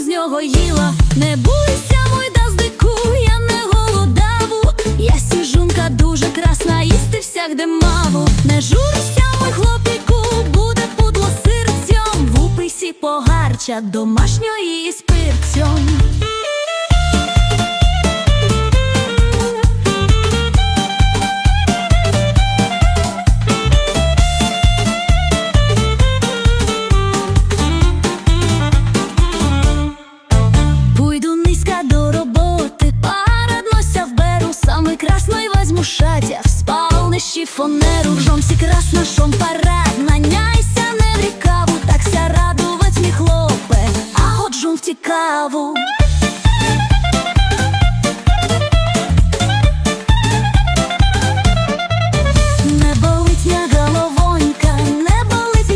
з нього їла, не буйся, мой даздику, я не голодаву, я сіжунка дуже красна, їсти всяк де маву, не журся, мой хлопіку, буде пудло сирцем, в погарча, домашньої спирцем. Красний в спалнищі фонеру, в жомсі красна шом парад, наняйся не в рікаву, так ся радувать мій хлопе, а от жом втікаву. Не болить ня головонька, не болить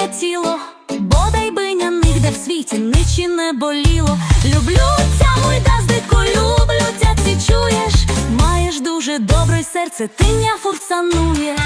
ня тіло, бодай би не нігде в світі ничі не боліло. Люблю ця, мой газдику, люблю тя, ти чуєш, маєш дуже добре серце, ти не фурцануєш.